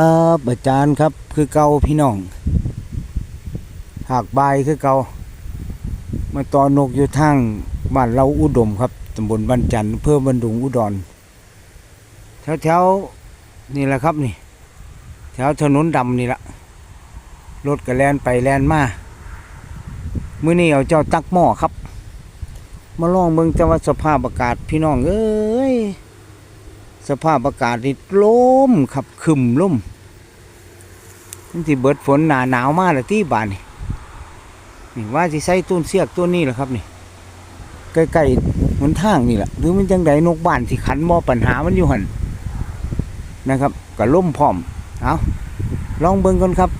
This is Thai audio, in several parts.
ครับอาจารย์ครับคือเก่าพี่น้องหากใบคือเก่ามาตอนนกอยู่ทางบ้านเราอุดมครับตำบลบ้านจันเพื่อบันดุงอุดรแถวแถวๆนี่แหละครับนี่ แถวถนนดำนี่ละรถก็แลนไปแลนมามื้อนี้เอาเจ้าตักหม้อครับ มาลองเบิ่งจังว่าสภาพอากาศพี่น้องเอ้ย สภาพอากาศนี่ลมครับคึมลมมันที่เบิดฝนหนาหนาวมากเลยที่บ้านนี่นี่ว่าสิใส่ต้นเสียกต้นนี้แหละครับนี่ใกล้ๆหนทางนี่แหละหรือมันจังไดนกบ้านที่ขันบ่ปัญหามันอยู่หันนะครับก็ล่มพร้อมเอาลองเบิ่งก่อนครับ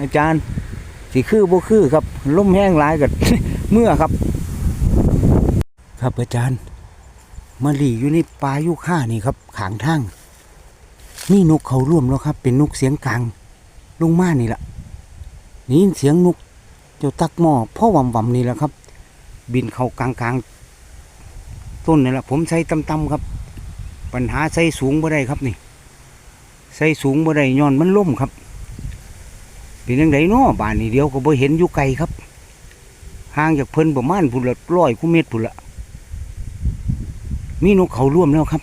อาจารย์สิคือบ่คือครับล่มแห้งหลายกับเมื่อครับ ครับอาจารย์ มาหลีอยู่ในป่ายุค่านี่ครับขางทางนี่นกเขาร่วมแล้วครับ เป็นนกเสียงกลางลงมานี่แหละนี่เสียงนกเจ้าตักหม้อพ่อวำวำนี่แหละครับ บินเขากลางกลางต้นนี่แหละผมใส่ต่ำครับ ปัญหาใส่สูงบ่ได้ครับนี่ใส่สูงบ่ได้ย้อนมันล่มครับเป็นยังไงเนาะบ้านนี่เดียวก็บ่เห็นอยู่ไกลครับห่างจากเพิ่นประมาณพุ่นละร้อยกุเมตรพุ่นละ มีนกเขาร่วมแล้วครับ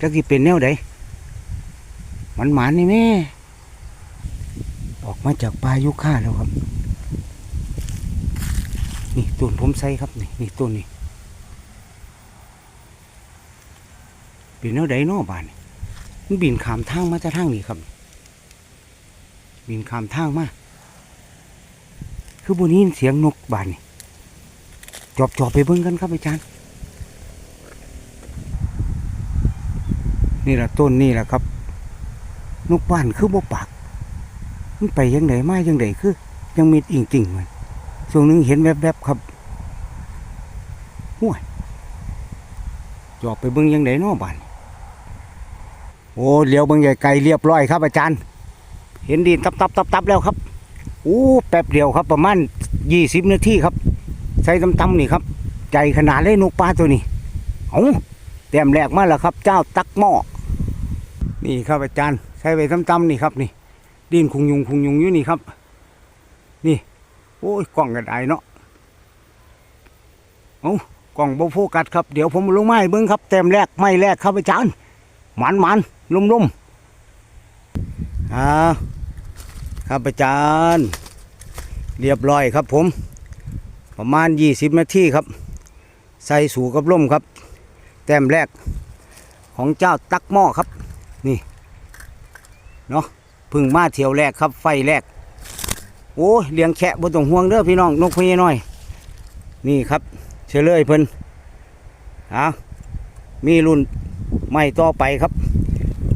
จักที่เป็นแนวใดมันหมานนี่แม่ออกมาจากป่ายุค่าแล้วครับ นี่ต้นผมใส่ครับนี่นี่ต้นนี่เป็นแนวใดนอบานนี่มันบินขามทางมาจากทางนี้ครับ บินขามทางมาคือบนนี้เสียงนกบานนี่จอบจอบไปเบิ่งกันครับอาจารย์ นี่แหละต้นนี่แหละครับ นกบ้านคือบ่ปาก มันไปยังไงมายังไงคือ ยังมีอิงติ่งมันช่วงหนึงเห็นแวบๆครับห่วยจอบไปเบิ่งยังไงน้อบ้านโอ้เลี้ยวเบิ่งใหญ่ไกลเรียบร้อยครับ อาจารย์ เห็นดินตับตับตับตับแล้วครับอู้แป๊บเดียวครับ ประมาณยี่สิบนาทีครับ ใส่ตำๆนี่ครับ ใจขนาดเลยนกปลาตัวนี้เอ้าแต้มแรกมาแล้วครับ เจ้าตักหม้อ นี่ครับอาจารย์ใช้ไปตำๆนี่ครับนี่ ดินคุงยุงคุงยุงอยู่นี่ครับ นี่ โอ้ยกล้องกระไดเนาะเอากล้องโบโฟกัสครับเดี๋ยวผมลงไม้เบิ้งครับแต้มแรกไม่แรกครับอาจารย์หมันหมันลุ่มลุ่มอ่าครับอาจารย์ เรียบร้อยครับผม ประมาณยี่สิบนาทีครับ ใส่สู่กับล่มครับ แต้มแรกของเจ้าตักหม้อครับ นี่ เนาะพึ่งมาเที่ยวแรกครับไฟแรก โอ้ยเลี้ยงแขะบนตรงห่วงเด้อพี่น้องนกพญาน้อย นี่ครับ เฉลยเพิ่นเอามีรุ่นไม่ต่อไปครับ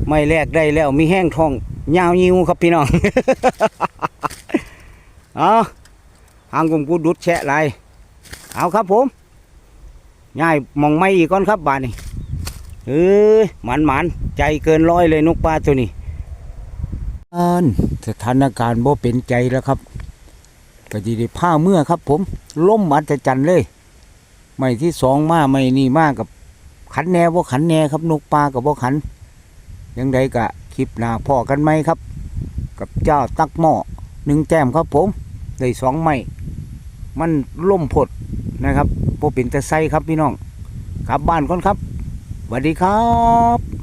ไม่แรกได้แล้วมีแห้งทองยาวยิวครับพี่น้องเอาหางกลมกูดุดแฉะไรเอาครับผมง่ายมองไม่อีกก่อนครับบาดนี่ เอ้ยหมันหมันใจเกินร้อยเลยนกปลาตัวนี้อันสถานการณ์บ่เป็นใจแล้วครับก็ดีได้ผ้าเมื่อครับ ผมล่มอัศจรรย์เลยไม่ที่สองมาไม่นี่มากกับขันแนวบ่ขันแนครับ นกปลากับบ่ขัน ยังไดกะคลิปหน้าพ่อกันไหมครับ กับเจ้าตักหม้อหนึ่งแต้มครับผมได้สองไม้มันล่มผดนะครับพวเป็นต่ไซครับพี่น้องกลับบ้านก่อนครับ วัสดีครับ